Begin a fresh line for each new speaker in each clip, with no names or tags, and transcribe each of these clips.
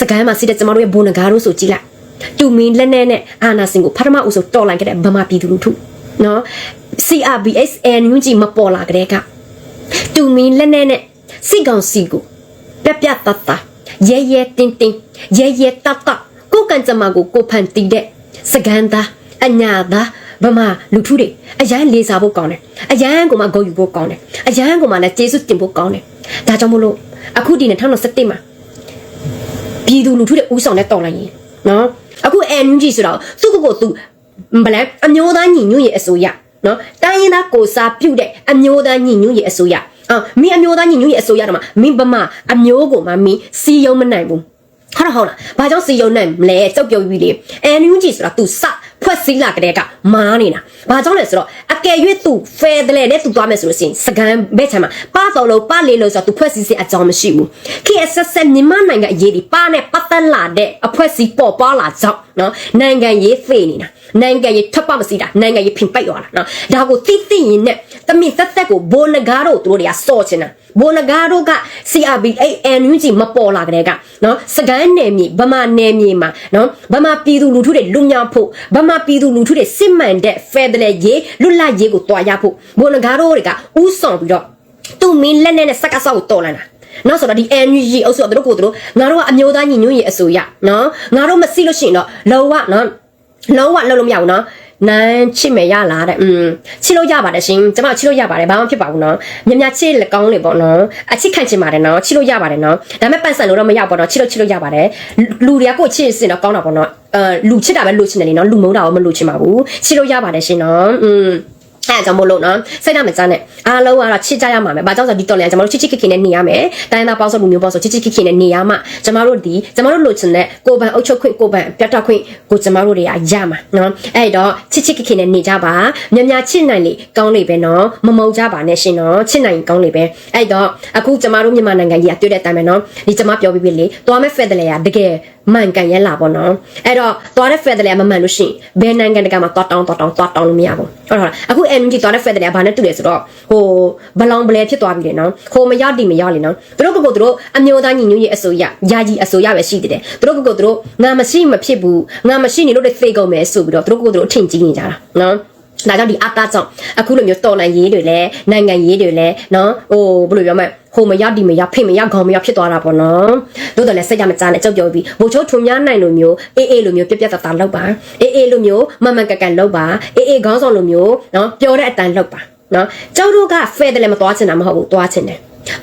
စကန်မှာစီးတဲ့ကျမတို့ရဲ့ဘုံနဂါတို့ဆိုကြည့်လိုက်တူမင်းလက်နဲ့နဲ့အာနာစင်ကိုပထမဦးဆုံးတော်လိုက်ခဲ့တဲ့ဗမာပြည်သူလူထုနော် CRBS NUG မပေါ်လာကြတဲ့ကတူမင်းလက်နဲ့နဲ့စိတ်ကောင်စီကိုပြက်ပြက်တတ်တာရဲရဲတင်းတင်းရဲရဲတတ်တတ်ကိုကန်ကြမကိုကိုဖန်တီးတဲ့စကန်သားအညာသားဗမာလူထုတွေအရန်လေးစားဖို့ကောင်းတယ်အရန်ကိုမှဂုဏ်ယူဖို့ကောင်းတယ်အရန်ကိုမှလည်းကျေးဇူးတင်ဖို့ကောင်းတယ်ဒါကြောင့်မလို့အခုဒီ2017မှာ ပြည်သူလူထုတွေဥဆောင်တဲ့တော်လိုင်းရင်နော်အခု NUG ဆိုတော့သူ့ကိုယ်ကိုသူဘလန်အမျိုးသားညီညွတ်ရေးအစိုးရနော်တိုင်းရင်းသားကိုစားပြုတ်တဲ့အမျိုးသားညီညွတ်ရေးအစိုးရအော်မင်းအမျိုးသားညီညွတ်ရေးအစိုးရတော့မှမင်းဗမာအမျိုးကိုမှမင်းစီယုံမနိုင်ဘူးဟုတ်လားဟုတ်လားဘာကြောင့်စီယုံနိုင်မလဲကြောက်ပြောပြီးလေ NUG ဆိုတာ तू စ ဖွဲ့စည်းလာကြတဲ့ကမားနေတာဘာကြောင့်လဲဆိုတော့အကယ်၍သူဖဲတယ်လေနဲ့သူသွားမယ်ဆိုလို့ရှိရင်စကန်ဘက်ချမ်းမှာပတော်လို့ပလေလို့ဆိုတော့သူဖွဲ့စည်းစေအကြောင်းမရှိဘူး KSS မြန်မာနိုင်ငံအရေးဒီပနဲ့ပတ်သက်လာတဲ့အဖွဲ့စည်းပေါ်ပေါလာကြောင့်နော်နိုင်ငံရေးဖေးနေတာနိုင်ငံရေးထပ်ပမစီတာနိုင်ငံရေးဖင်ပိုက်ရောလားနော်ဒါကိုသိသိရင်နဲ့တမင်သက်သက်ကိုဘိုနဂါတို့တို့တွေကစော့ချင်တာဘိုနဂါတို့က CRB အဲ့ NUG မပေါ်လာကြတဲ့ကနော်စကန်နယ်မြေဗမာနယ်မြေမှာနော်ဗမာပြည်သူလူထုတွေလူမြောက်ဖို့ဗမာပြည်သူလူထုတွေစစ်မှန်တဲ့ Federal ရေးလွတ်လပ်ရေးကိုတွားရဖို့ဘိုးနဂါတို့တွေကဥဆောင်ပြီးတော့သူ့မင်းလက်နဲ့နဲ့စက္ကဆောက်ကိုတော်လာတာနောက်ဆိုတော့ဒီ NUG အုပ်စုတို့ကိုတို့ငါတို့ကအမျိုးသားညီညွတ်ရေးအစိုးရနော်ငါတို့မသိလို့ရှိရင်တော့လောကနော်လုံးဝလုံးလို့မရဘူးနော်နန်းချစ်မယ်ရလားတဲ့อืมချစ်လို့ရပါတယ်ရှင်ကျမချစ်လို့ရပါတယ်ဘာမှဖြစ်ပါဘူးနော်မြမြချစ်လက်ကောင်းလေပေါ့နော်အချစ်ခံချင်ပါတယ်နော်ချစ်လို့ရပါတယ်နော်ဒါပေမဲ့ပန့်ဆန်လို့တော့မရပေါ့နော်ချစ်လို့ချစ်လို့ရပါတယ်လူတွေကကိုယ့်ချစ်စင်တော့ကောင်းတာပေါ့နော် အဲလူချစ်တာပဲလူချင်တယ်လေနော်လူမုန်းတာရောမလူချင်ပါဘူးချစ်လို့ရပါတယ်ရှင်နော်อืมအဲကြောင့်မို့လို့နော်စိတ်ဓာတ်မကြနဲ့အားလုံးကတော့ချစ်ကြရမှာပဲ။ဘာကြောင့်ဆိုတော့ဒီတော်လည်းကျွန်တော်တို့ချစ်ချစ်ခင်ခင်နဲ့နေရမယ်။တိုင်းသားပေါင်းစုံလူမျိုးပေါင်းစုံချစ်ချစ်ခင်ခင်နဲ့နေရမှကျွန်တော်တို့ဒီကျွန်တော်တို့လိုချင်တဲ့ကိုယ်ပိုင်အုပ်ချုပ်ခွင့်ကိုယ်ပိုင်ပြတ်တက်ခွင့်ကိုကျွန်တော်တို့တွေကရမှာနော်။အဲ့တော့ချစ်ချစ်ခင်ခင်နဲ့နေကြပါ။များများချစ်နိုင်လေကောင်းလေပဲနော်။မမုန်းကြပါနဲ့ရှင်နော်။ချစ်နိုင်ကောင်းလေပဲ။အဲ့တော့အခုကျွန်တော်တို့မြန်မာနိုင်ငံကြီးကတွေ့တဲ့အတိုင်းပဲနော်။ဒီကျွန်မပြောပြီးပြီလေ။သွားမဲ့ဖက်တယ်လေကတကယ်မှန်ကန်ရဲလာပေါ့နော်အဲ့တော့သွားတဲ့ feather လေးမမှန်လို့ရှိရင်ဘယ်နိုင်ငံတကာမှာသွားတောင်းသွားတောင်းသွားတောင်းလို့မရဘူးဟုတ်လားအခု energy သွားတဲ့ feather လေးကဘာနဲ့တူလဲဆိုတော့ဟိုဘလောင်ဘလဲဖြစ်သွားပြီလေနော်ဟိုမရတိမရလေနော်သူတို့ကကိုသူတို့အမျိုးသားညီညွတ်ရေးအစိုးရယာကြီးအစိုးရပဲရှိတယ်သူတို့ကကိုသူတို့ငါမရှိမဖြစ်ဘူးငါမရှိနေလို့တွေသေကုန်မယ်ဆိုပြီးတော့သူတို့ကကိုသူတို့အထင်ကြီးနေကြတာနော် ဒါကြောင့်ဒီအတားကြောင့်အခုလိုမျိုးတော်လန်ရေးတွေလည်းနိုင်ငံရေးတွေလည်းနော်ဟိုဘယ်လိုပြောမလဲဟိုမရဒီမရဖိမရခေါင်းမရဖြစ်သွားတာပေါ့နော်တို့တယ်လည်းစိတ်ကြမကြားနဲ့ကြောက်ကြောက်ပြီးဘိုလ်ချုပ်ထုံများနိုင်လိုမျိုးအေးအေးလိုမျိုးပြက်ပြက်တသားလောက်ပါအေးအေးလိုမျိုးမမှန်ကန်ကန်လောက်ပါအေးအေးခေါင်းဆောင်လိုမျိုးနော်ပြောတဲ့အတန်လောက်ပါနော်ကျောက်တို့ကဖဲတယ်လည်းမသွားချင်တာမဟုတ်ဘူးသွားချင်တယ်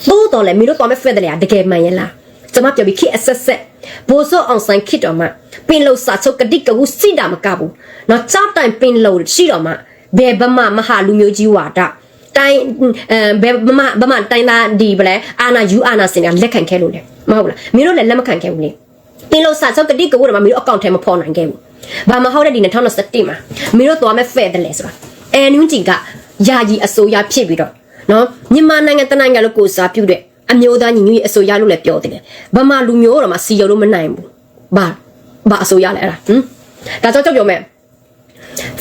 သို့တော်လည်းမင်းတို့သွားမဲ့ဖဲတယ်လည်းတကယ်မှန်ရဲ့လား ကျွန်မပြောပြီးခေအဆက်ဆက်ဘိုးစောအောင်ဆိုင်ခစ်တော်မှာပင်လို့စာချုပ်ကတိကဝစီတာမကဘူးနော်ကြောက်တိုင်ပင်လို့ရှိတော်မှာဘယ်ဗမာမဟာလူမျိုးကြီးဝါဒတိုင်းအဲဘယ်မမဗမာတိုင်းသားဒီဗလဲအာနာယူအာနာစင်ကလက်ခံခဲ့လို့လေမဟုတ်လားမင်းတို့လည်းလက်မခံခဲ့ဘူးလေပင်လို့စာချုပ်ကတိကဝတ်မှာမင်းတို့အကောင့်ထဲမဖော်နိုင်ခဲ့ဘူးဘာမဟုတ်တဲ့ဒီ2017မှာမင်းတို့သွားမဲ့ဖဲ့တယ်လေဆိုတာအဲနွန်းကြီးကယာကြီးအစိုးရဖြစ်ပြီးတော့နော်မြန်မာနိုင်ငံတနိုင်ငံလို့ကိုစားပြုတဲ့ အမျိုးသားညီညွတ်ရေးအစိုးရလို့လည်းပြောတယ်ဗမာလူမျိုးတော့မှစီရုံလို့မနိုင်ဘူးဘာဘာအစိုးရလဲအဲ့ဒါဟမ်ဒါကြောင့်ကြောက်ပြောမယ်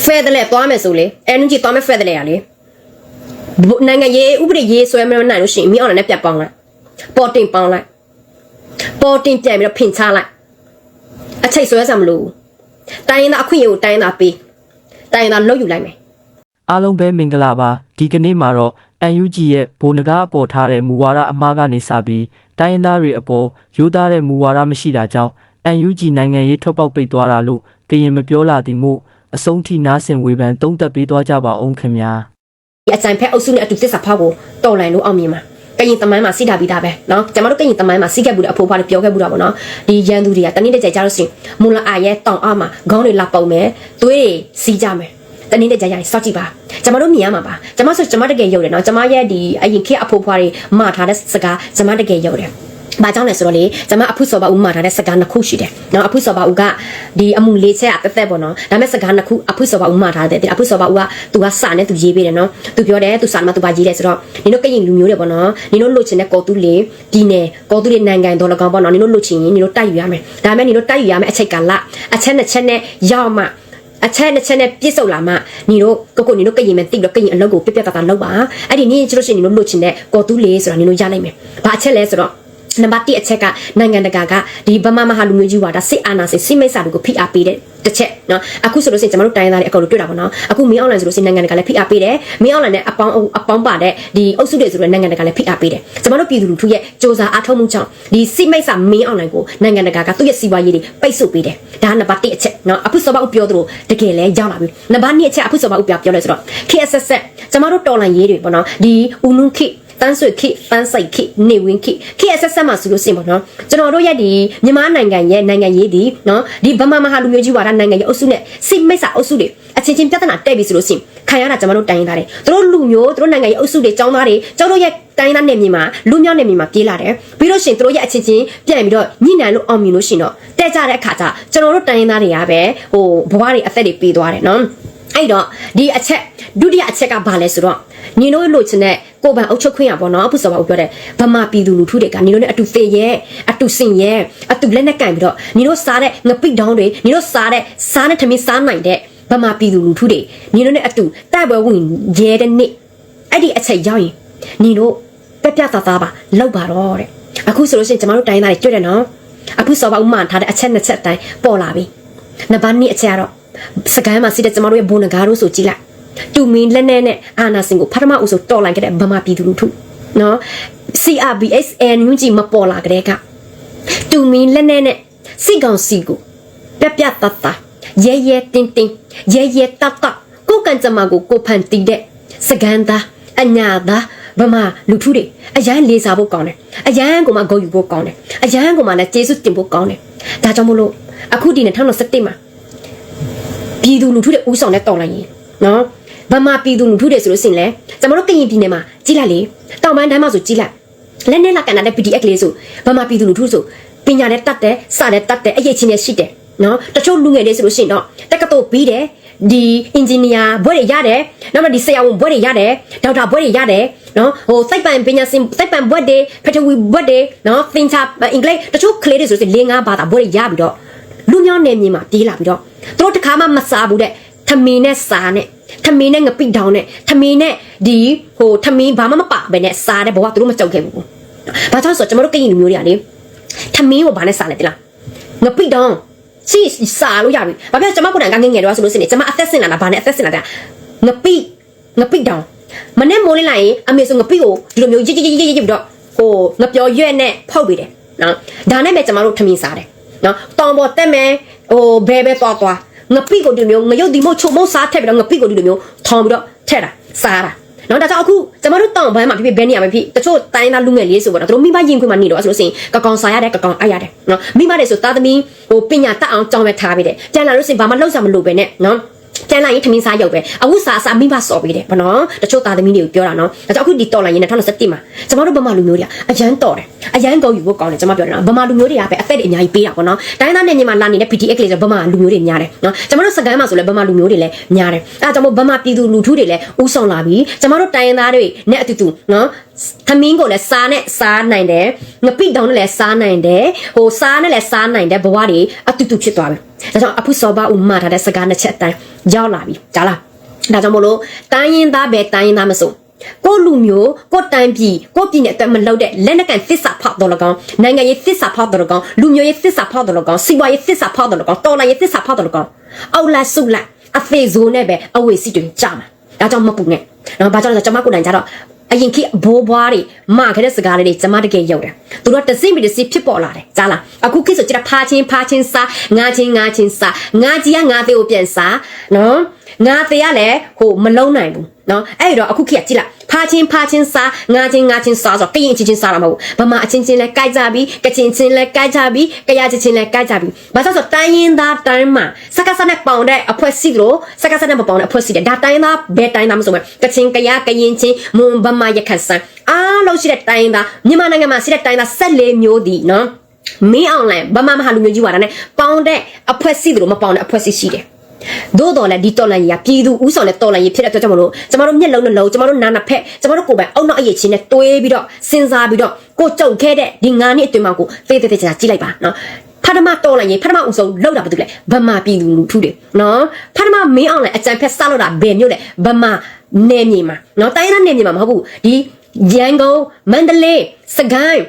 ဖဲ့တယ်လေသွားမယ်ဆိုလေအဲနွန်းကြီးသွားမဲ့ဖဲ့တယ်လေရလေနိုင်ငံရေးဥပဒေရေးဆွဲမနိုင်လို့ရှိရင်မိအောင်လည်းပြတ်ပေါင်းလိုက်ပေါ်တင်ပေါင်းလိုက်ပေါ်တင်ပြန်ပြီးတော့ဖင်ချလိုက်အချိတ်ဆွဲစမ်းမလို့တိုင်းရင်သားအခွင့်အရေးကိုတိုင်းရင်သားပေးတိုင်းရင်သားလှုပ်ယူလိုက်မယ်
အားလုံးပဲမင်္ဂလာပါဒီကနေ့မှာတော့ UNG ရဲ့ဘိုးနဂါအပေါ်ထားတဲ့မူဝါဒအမှားကနေစပြီးတိုင်းရင်းသားတွေအပေါ်ရိုးသားတဲ့မူဝါဒမရှိတာကြောင့် UNG နိုင်ငံရေးထွက်ပေါက်ပိတ်သွားတာလို့ကရင်မပြောလာသည်မို့အဆုံးထိနားဆင်ဝေဖန်သုံးသပ်ပေးသွားကြပါအောင်ခင်ဗျာ
ဒီအကြံဖက်အုပ်စုနဲ့အတူသစ္စာဖောက်ကိုတော်လိုင်းလို့အောင်မြင်မှာကရင်တမိုင်းမှာစီးတာပြီးသားပဲเนาะကျွန်တော်တို့ကရင်တမိုင်းမှာစီးခဲ့ဘူးတဲ့အဖိုးဖွားတွေပြောခဲ့ဘူးတာပေါ့နော်ဒီရန်သူတွေကတနည်းတစ်ကြိမ်ကြားလို့ရှိရင်မူလာအာရဲ့တောင်အမှာခေါင်းတွေလာပုံမယ်သွေးတွေစီးကြမယ် တနည်းတဲ့ကြရရင်စောက်ကြည့်ပါကျွန်မတို့မြင်ရမှာပါကျွန်မဆိုကျွန်မတကယ်ယုံတယ်နော်ကျွန်မရဲ့ဒီအရင်ခေတ်အဖိုးဖွားတွေမထားတဲ့စကားကျွန်မတကယ်ယုံတယ်ဘာကြောင့်လဲဆိုတော့လေကျွန်မအဖုစောပါဦးမှာထားတဲ့စကားနှစ်ခုရှိတယ်။နော်အဖုစောပါဦးကဒီအမှုလေးချက်အသက်သက်ပေါ့နော်။ဒါပေမဲ့စကားနှစ်ခုအဖုစောပါဦးမှာထားတယ်။အဖုစောပါဦးက तू ကစာနဲ့ तू ရေးပေးတယ်နော်။ तू ပြောတယ် तू စာမှာ तू ပါရေးတယ်ဆိုတော့နင်တို့ကရင်လူမျိုးတွေပေါ့နော်။နင်တို့လိုချင်တဲ့ကော်တူးလေးဒီနယ်ကော်တူးလေးနိုင်ငံတော်လကောင်ပေါ့နော်။နင်တို့လိုချင်ရင်နင်တို့တိုက်ယူရမယ်။ဒါပေမဲ့နင်တို့တိုက်ယူရမယ်အချိန်ကာလအချက်နှစ်ချက်နဲ့ရောက်မှ အချက်နဲ့ချက်နဲ့ပြစ်စုံလာမှညီတို့ကိုကိုညီတို့ကရင်မဲ့တိတော့ကရင်အလုပ်ကိုပြပြတတာလုပ်ပါအဲ့ဒီနင်းကျလို့ရှိရင်ညီတို့လှုပ်ချင်တဲ့ကော်တူးလေးဆိုတာညီတို့ရနိုင်မယ်ဘာအချက်လဲဆိုတော့ နံပါတ်1အချက်ကနိုင်ငံတကာကဒီဗမာမဟာလူမျိုးကြီးဝါဒစစ်အာဏာရှင်စစ်မိတ်စာတွေကိုဖိအားပေးတဲ့တစ်ချက်နော်အခုဆိုလို့ရှိရင်ကျွန်တော်တို့တိုင်းသားတွေအကုန်လုံးတွေ့တာပေါ့နော်အခုမင်းအွန်လိုင်းဆိုလို့ရှိရင်နိုင်ငံတကာလည်းဖိအားပေးတယ်မင်းအွန်လိုင်းနဲ့အပေါင်းအပေါင်းပါတဲ့ဒီအုပ်စုတွေဆိုတော့နိုင်ငံတကာလည်းဖိအားပေးတယ်ကျွန်တော်တို့ပြည်သူလူထုရဲ့စ조사အားထုတ်မှုကြောင့်ဒီစစ်မိတ်စာမင်းအွန်လိုင်းကိုနိုင်ငံတကာကသူ့ရဲ့စီးပွားရေးတွေပိတ်ဆို့ပေးတယ်ဒါကနံပါတ်1အချက်နော်အခုစောပါဦးပြောသလိုတကယ်လဲရောက်လာပြီနံပါတ်2အချက်အခုစောပါဦးပြောပြောလဲဆိုတော့ KSS ကျွန်တော်တို့တော်လန်ရေးတွေပေါ့နော်ဒီဦးနုခိ တန်းဆွေခိတန်းဆိုင်ခိနေဝင်းခိခိအဆက်ဆက်မှာဆိုလို့စင်ပေါ့နော်ကျွန်တော်တို့ရဲ့ဒီမြန်မာနိုင်ငံရဲ့နိုင်ငံရေးဒီနော်ဒီဗမာမဟာလူမျိုးကြီးဝါဒနိုင်ငံရဲ့အုပ်စုနဲ့စစ်မိတ်စာအုပ်စုတွေအချင်းချင်းပြဿနာတက်ပြီဆိုလို့စင်ခံရတာကျွန်တော်တို့တိုင်းရင်းသားတွေသူတို့လူမျိုးသူတို့နိုင်ငံရဲ့အုပ်စုတွေចောင်းသားတွေကျွန်တော်တို့ရဲ့တိုင်းသားနယ်မြေမှာလူမျိုးနယ်မြေမှာပြေးလာတယ်ပြီးလို့ရှိရင်သူတို့ရဲ့အချင်းချင်းပြန်ပြီးတော့ညှိနှိုင်းလို့အောင်မြင်လို့ရှိရင်တော့တက်ကြတဲ့အခါကျကျွန်တော်တို့တိုင်းရင်းသားတွေကပဲဟိုဘဝတွေအသက်တွေပြေးသွားတယ်နော် အဲ့တော့ဒီအချက်ဒုတိယအချက်ကဘာလဲဆိုတော့ညီတို့လို့ချင်တဲ့ကိုယ်ပိုင်အုပ်ချုပ်ခွင့်ရပေါ့နော်အခုဆိုပါဦးပြောတဲ့ဗမာပြည်သူလူထုတွေကညီတို့နဲ့အတူသေရဲအတူစင်ရဲအတူလက်နဲ့ကင်ပြီးတော့ညီတို့စားတဲ့ငပိတောင်းတွေညီတို့စားတဲ့စားနဲ့ထမင်းစားနိုင်တဲ့ဗမာပြည်သူလူထုတွေညီတို့နဲ့အတူတိုက်ပွဲဝင်ရဲတဲ့နေ့အဲ့ဒီအချက်ရောက်ရင်ညီတို့ပြပြသားသားပါလောက်ပါတော့တဲ့အခုဆိုလို့ရှိရင်ကျမတို့တိုင်းသားတွေတွေ့တယ်နော်အခုဆိုပါဦးမှန်ထားတဲ့အချက်နှစ်ချက်တိုင်းပေါ်လာပြီနံပါတ်2အချက်ကတော့ စကိုင်းမှာစီးတဲ့ကျမတို့ရဲ့ဘုံနဂါတို့ဆိုကြည့်လိုက်တူမင်းလက်နဲ့နဲ့အာနာစင်ကိုပထမဦးဆုံးတော်လိုက်ခဲ့တဲ့ဗမာပြည်သူလူထုနော် CRBSN ညွှန်ကြည့်မပေါ်လာကြတဲ့ကတူမင်းလက်နဲ့နဲ့စိတ်ကောင်စီကိုပြပြတတ်တာရဲရဲတင်းတင်းရဲရဲတတ်တတ်ကိုကန်ကြမကိုကိုဖန်တီးတဲ့စကန်သားအညာသားဗမာလူထုတွေအရန်လေးစားဖို့ကောင်းတယ်အရန်ကိုမှဂုဏ်ယူဖို့ကောင်းတယ်အရန်ကိုမှလည်းကျေးဇူးတင်ဖို့ကောင်းတယ်ဒါကြောင့်မလို့အခုဒီ2017မှာ ပြည်သူလူထုတွေဥဆောင်တဲ့တော်လိုင်းရင်နော်ဗမာပြည်သူလူထုတွေဆိုလို့ရှိရင်လဲကျွန်တော်တို့ကရင်ပြည်နယ်မှာကြီးလိုက်လေတောင်ပိုင်းတိုင်းမှာဆိုကြီးလိုက်လက်နဲ့လာကန်တဲ့ PDF ကလေးဆိုဗမာပြည်သူလူထုဆိုပညာနဲ့တတ်တယ်စတယ်တတ်တယ်အရေးချင်းနဲ့ရှိတယ်နော်တချို့လူငယ်လေးဆိုလို့ရှိရင်တော့တက္ကသိုလ်ပြီးတယ်ဒီအင်ဂျင်နီယာဘွဲ့တွေရတယ်နောက်မှဒီဆရာဝန်ဘွဲ့တွေရတယ်ဒေါက်တာဘွဲ့တွေရတယ်နော်ဟိုစိတ်ပန်ပညာရှင်စိတ်ပန်ဘွဲ့တွေဖထဝီဘွဲ့တွေနော်သင်္ချာအင်္ဂလိပ်တချို့ကလေးတွေဆိုရင်၄၅ဘာသာဘွဲ့တွေရပြီးတော့ လူမျိုးနယ်မြေမှာပြေးလာပြီးတော့သူတို့တခါမှမစားဘူးတဲ့ထမင်းနဲ့စားနဲ့ထမင်းနဲ့ငပိတောင်းနဲ့ထမင်းနဲ့ဒီဟိုထမင်းဘာမှမပါဘဲနဲ့စားတဲ့ဘဝသူတို့မကြောက်ခဲ့ဘူး။ဘာကြောင့်ဆိုတော့ကျွန်တော်တို့ကရင်လူမျိုးတွေကလေထမင်းကိုဘာနဲ့စားလဲတိလားငပိတောင်းစီစားလို့ရပြီ။ဘာဖြစ်ကျွန်မကိုယ်တိုင်ကငငယ်တော့ဆိုလို့စနေကျွန်မအသက်ဆင်လာတာဘာနဲ့အသက်ဆင်လာတာငပိငပိတောင်းမနဲ့မိုးလင်းလိုက်ရင်အမေဆိုငပိကိုဒီလိုမျိုးရစ်ရစ်ရစ်ရစ်ပြီးတော့ဟိုငပြောရွက်နဲ့ဖောက်ပေးတယ်နော်ဒါနဲ့ပဲကျွန်တော်တို့ထမင်းစားတယ် နော်တောင်ပေါ်တက်မယ်ဟိုဘဲဘဲသွားသွားငပိကိုဒီလိုမျိုးငရုတ်ဒီမို့ချုံမို့စားထည့်ပြီးတော့ငပိကိုဒီလိုမျိုးထောင်ပြီးတော့ထည့်တာစားတာနော်ဒါကြောင့်အခုကျွန်တော်တို့တောင်ပိုင်းမှာဖြစ်ဖြစ်ဘဲနေရမှာဖြစ်တချို့တိုင်းသားလူငယ်လေးဆိုတော့တို့မိမရင်ခွင်မှာနေတော့ဆိုလို့ရှိရင်ကကောင်စားရတယ်ကကောင်အားရတယ်နော်မိမတွေဆိုသားသမီးဟိုပညာတတ်အောင်ကြောင်းပဲထားပြီးတယ်ပြန်လာလို့ရှိရင်ဘာမှလှုပ်ရှားမလို့ပဲနဲ့နော် ပြန်လာရင်ထမင်းစားရုပ်ပဲအခုစားစားမိဘစော်ပြီးတယ်ဗောနော်တချို့သားသမီးတွေကိုပြောတာနော်ဒါကြောင့်အခုဒီတော်လာရင်2017မှာကျွန်တော်တို့ဗမာလူမျိုးတွေကအရန်တော်တယ်အရန်ကုန်ယူဖို့ကောင်းတယ်ကျွန်မပြောတယ်နော်ဗမာလူမျိုးတွေကပဲအသက်တွေအများကြီးပေးတာဗောနော်တိုင်းသားနယ်မြေမှာလာနေတဲ့ PTX လေးဆိုဗမာလူမျိုးတွေများတယ်နော်ကျွန်တော်တို့စကမ်းမှာဆိုလဲဗမာလူမျိုးတွေလည်းများတယ်အဲဒါကြောင့်မို့ဗမာပြည်သူလူထုတွေလည်းဥဆောင်လာပြီကျွန်တော်တို့တိုင်းရင်းသားတွေနဲ့အတူတူနော် သမင်းကိုလည်းစားနဲ့စားနိုင်တယ်ငပိတောင်းနဲ့လည်းစားနိုင်တယ်ဟိုစားနဲ့လည်းစားနိုင်တယ်ဘဝတွေအတူတူဖြစ်သွားပြီဒါကြောင့်အဖုစောဘဥမာထားတဲ့စကားနှစ်ချက်အတိုင်းရောက်လာပြီကြားလားဒါကြောင့်မို့လို့တိုင်းရင်းသားပဲတိုင်းရင်းသားမဆိုကိုလူမျိုးကိုတိုင်းပြည်ကိုပြည်နယ်အတွက်မလုပ်တဲ့လက်နက်ကန်သစ္စာဖောက်တော်လကောင်နိုင်ငံရေးသစ္စာဖောက်တော်လကောင်လူမျိုးရေးသစ္စာဖောက်တော်လကောင်စီးပွားရေးသစ္စာဖောက်တော်လကောင်တော်လိုင်းရေးသစ္စာဖောက်တော်လကောင်အောက်လိုက်ဆုလိုက်အသေးဇိုးနဲ့ပဲအဝေစီတွေကြာမှာဒါကြောင့်မပူနဲ့နော်ဘာကြောင့်လဲဆိုတော့ကျွန်မကိုယ်တိုင်ကြတော့ အရင်ခေတ်ဘိုးဘွားတွေမခဲ့တဲ့စကားလေးတွေကျမတကယ်ရုပ်တယ်သူတို့တစိမ့်ပြီးတစိဖြစ်ပေါ်လာတယ်ကြားလားအခုခေတ်ဆိုကျတော့ဖာချင်းဖာချင်းစားငါချင်းငါချင်းစားငါကြီးကငါသေးကိုပြန်စားနော်ငါသေးကလည်းဟိုမလုံးနိုင်ဘူး နော်အဲ့တော့အခုခေတ်ကကြည့်လိုက်ဖာချင်းဖာချင်းစားငါချင်းငါချင်းစားဆိုကရင်ချင်းချင်းစားတာမဟုတ်ဘူးဗမာအချင်းချင်းလဲကြိုက်ကြပြီကချင်းချင်းလဲကြိုက်ကြပြီကရချင်းချင်းလဲကြိုက်ကြပြီဘာလို့ဆိုတိုင်းရင်းသားတိုင်းမှာစကားစနဲ့ပေါင်တဲ့အဖွဲ့စီလို့စကားစနဲ့မပေါင်တဲ့အဖွဲ့စီတယ်ဒါတိုင်းသားဘယ်တိုင်းသားမဆိုမဲ့ကချင်းကရကရင်ချင်းမွန်ဗမာရခတ်ဆန်အားလုံးရှိတဲ့တိုင်းသားမြန်မာနိုင်ငံမှာရှိတဲ့တိုင်းသား14မျိုးဒီနော်မင်းအောင်လိုင်းဗမာမဟာလူမျိုးကြီးဝါဒနဲ့ပေါင်တဲ့အဖွဲ့စီလို့မပေါင်တဲ့အဖွဲ့စီရှိတယ် သို့တော်လည်းဒီတော်လန်ကြီးကပြည်သူဥဆောင်တဲ့တော်လန်ကြီးဖြစ်တဲ့အတွက်ကြောင့်မလို့ကျမတို့မျက်လုံးနှလုံးကျမတို့နာနာဖက်ကျမတို့ကိုယ်ပိုင်အုံနောက်အရေးချင်းနဲ့တွေးပြီးတော့စဉ်းစားပြီးတော့ကိုကြုံခဲ့တဲ့ဒီငါးနှစ်အတွင်းမှာကိုသေသေးသေးချာကြည့်လိုက်ပါနော်ဖထမတော်လိုက်ရင်ဖထမဦးဆုံးလောက်တာဘာတူလဲဗမာပြည်သူလူထုတွေနော်ဖထမမင်းအောင်လည်းအကြံဖက်စလောက်တာဘယ်မျိုးလဲဗမာနယ်မြေမှာနော်တိုင်းရင်းသားနယ်မြေမှာမဟုတ်ဘူးဒီရန်ကုန်မန္တလေးစကိုင်း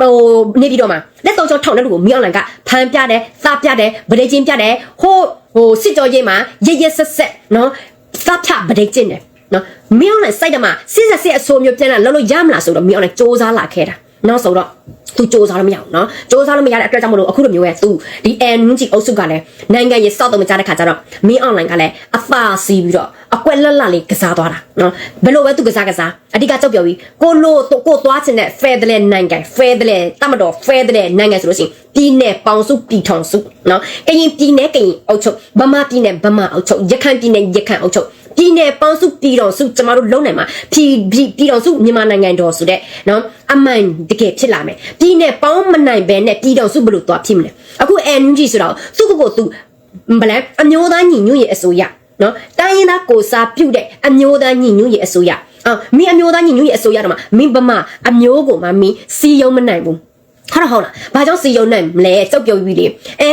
ဟိုနေပြီးတော့မှာလက်တော့ချောထောင်တဲ့လူကိုမင်းအောင်လိုင်ကဖမ်းပြတယ်စားပြတယ်ဗဒေချင်းပြတယ်ဟို ဟိုစစ်ကြောရေးမှာရရဆက်ဆက်နော်စားပြဗဒေချင်းတယ်နော်မင်းအောင်လိုင်စိုက်တယ်မှာစစ်ဆက်စစ်အဆိုးမျိုးပြန်လာလုံးလို့ရမလားဆိုတော့မင်းအောင်လိုင်စ조사လာခဲ့တာ နော်ဆိုတော့သူစ조사လို့မရဘူးနော်စ조사လို့မရတဲ့အတွက်ကြောင့်မလို့အခုလိုမျိုးရဲ့သူဒီ NUG အုပ်စုကလည်းနိုင်ငံရေးစောက်တော့မကြတဲ့ခါကျတော့မင်းအောင်လိုင်ကလည်းအသာစီးပြီးတော့အကွက်လက်လက်လေးကစားသွားတာနော်ဘယ်လိုပဲသူကစားကစားအဓိကကြောက်ပြောပြီးကိုလိုကိုသွားချင်တဲ့ Federal နိုင်ငံ Federal တမတော် Federal နိုင်ငံဆိုလို့ရှိရင်ပြည်နယ်ပေါင်စုပြည်ထောင်စုနော်ကရင်ပြည်နယ်ကရင်အုပ်ချုပ်ဗမာပြည်နယ်ဗမာအုပ်ချုပ်ရခိုင်ပြည်နယ်ရခိုင်အုပ်ချုပ် ပြည်နယ်ပေါင်းစုပြည်တော်စုကျမတို့လုံနိုင်မှာပြည်ပြည်ပြည်တော်စုမြန်မာနိုင်ငံတော်ဆိုတဲ့နော်အမှန်တကယ်ဖြစ်လာမယ်ပြည်နယ်ပေါင်းမနိုင်ဘဲနဲ့ပြည်တော်စုဘယ်လိုသွားဖြစ်မလဲအခု NUG ဆိုတော့သူ့ကိုယ်ကိုသူဘလန်အမျိုးသားညီညွတ်ရေးအစိုးရနော်တိုင်းရင်းသားကိုစားပြုတ်တဲ့အမျိုးသားညီညွတ်ရေးအစိုးရအော်မင်းအမျိုးသားညီညွတ်ရေးအစိုးရတော့မှမင်းဗမာအမျိုးကိုမှမင်းစီယုံမနိုင်ဘူး ဟုတ်တော့ဟုတ်လားဘာကြောင့်စီယုံနိုင်မလဲကြောက်ပြောပြီးလေ